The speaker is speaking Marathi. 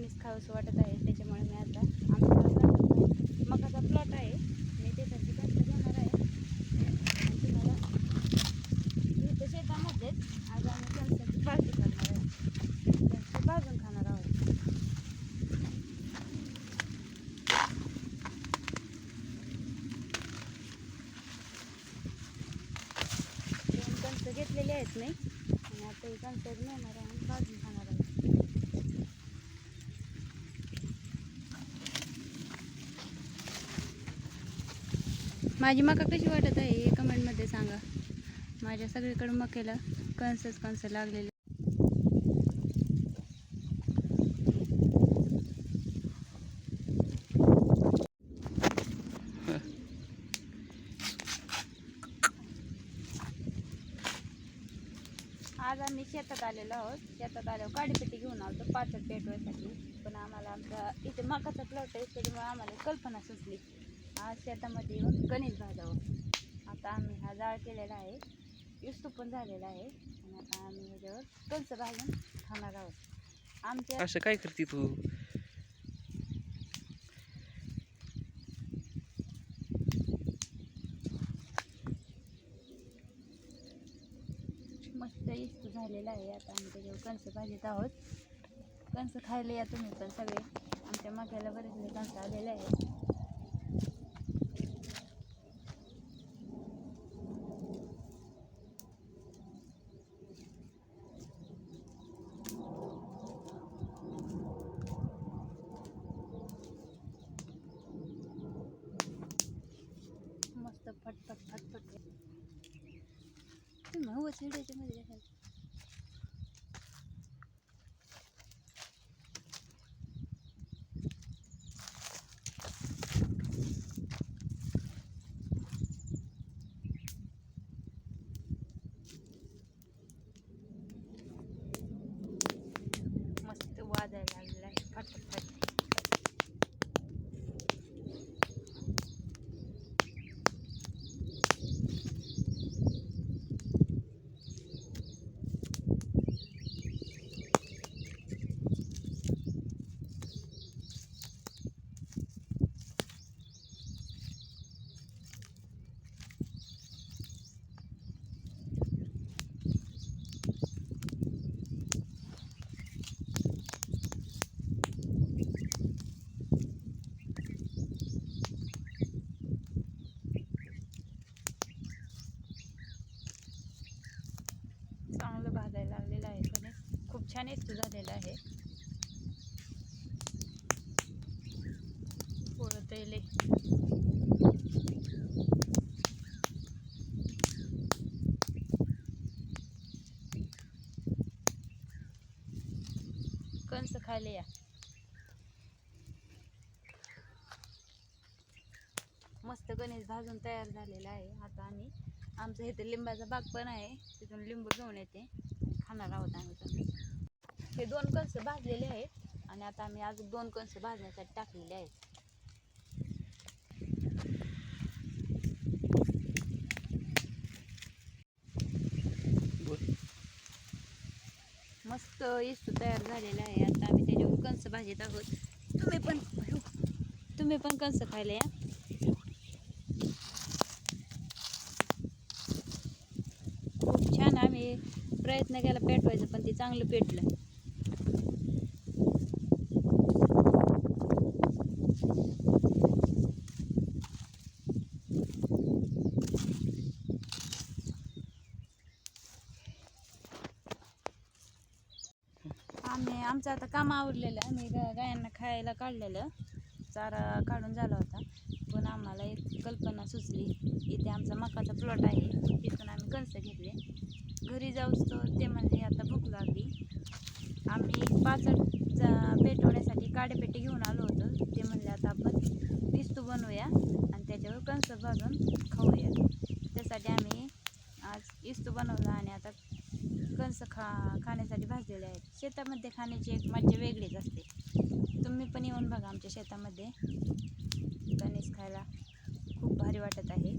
पाणीच खावंसं वाटत आहे. त्याच्यामुळे मी आता आमचा मकाचा प्लॉट आहे. मी त्यासाठी कसं जाणार आहे. तुम्हाला इथं शेतामध्येच आज आम्ही कणसाची भाजी करणार आहे. कणसं भाजून खाणार आहोत. दोन कणसं घेतलेली आहेत मी. आणि आता ही कणसं नेणार आहे आणि भाजून खाणार आहे माझी मका कशी वाटत आहे हे कमेंटमध्ये सांगा. माझ्या सगळीकडे मकेला कणसच कणसं लागलेले. आज आम्ही शेतात आलेलो आहोत. शेतात आल्यावर काडीपेटी घेऊन आलो पाचट पेटवायसाठी. पण आम्हाला आमचा इथे मकाचा प्लॉट आहे त्याच्यामुळे आम्हाला कल्पना सुचली आज शेतामध्ये येऊन कणीस भाजावं आता आम्ही हा जाळ केलेला आहे. युस्तू पण झालेला आहे. आणि आता आम्ही ह्याच्यावर कणसं भाजून खाणार आहोत. आमच्या असं काय करते तू? मस्त इस्तू झालेला आहे. आता आम्ही त्याच्यावर कणसं भाजीत आहोत. कणसं खायला या तुम्ही पण सगळे. आमच्या मक्याला बरेचसे कणसं आलेले आहेत. मस्त फटफट फटफट तुम्ही हवं शिडायच्यामध्ये काय मस्त वाजायला लागलेला आहे फटफट चांगलं भाजायला लागलेलं आहे कणिक खूप छान झालेलं आहे. पोळत येले कंस खाले या. मस्त गणेश भाजून तयार झालेला आहे. आता आम्ही आमचं इथे लिंबाचा बाग पण आहे. तिथून लिंबू घेऊन येते. खाणार आहोत आम्ही हे दोन कंस भाजलेले आहेत. आणि आता आम्ही अजून दोन कंस भाजण्यासाठी टाकलेले आहेत. बोल मस्त इस्तू तयार झालेला आहे. आता आम्ही त्याच्यावर कंस भाजीत आहोत. तुम्ही पण तुम्ही पण कंस खायला या. खूप छान आम्ही प्रयत्न केला पेटवायचा पण ते चांगलं पेटलं. आम्ही आमचं आता काम आवडलेलं आम्ही गायांना खायला काढलेलं. चारा काढून झाला होता. पण आम्हाला एक कल्पना सुचली. इथे आमचा मकाचा प्लॉट आहे. तिथून आम्ही कणसं घेतले. घरी जाऊच तर ते म्हणले आता भूक लागली. आम्ही पाच जा पेटवण्यासाठी काडेपेटी घेऊन आलो होतो. ते म्हणले आता आपण पिस्तू बनवूया आणि त्याच्यावर कणसं भाजून खाऊया. त्यासाठी आम्ही आज इस्तू बनवला आणि आता माणसं खा खाण्यासाठी भाजलेले आहेत. शेतामध्ये खाण्याची एक मज्जा वेगळीच असते. तुम्ही पण येऊन बघा आमच्या शेतामध्ये. कणीस खायला खूप भारी वाटत आहे.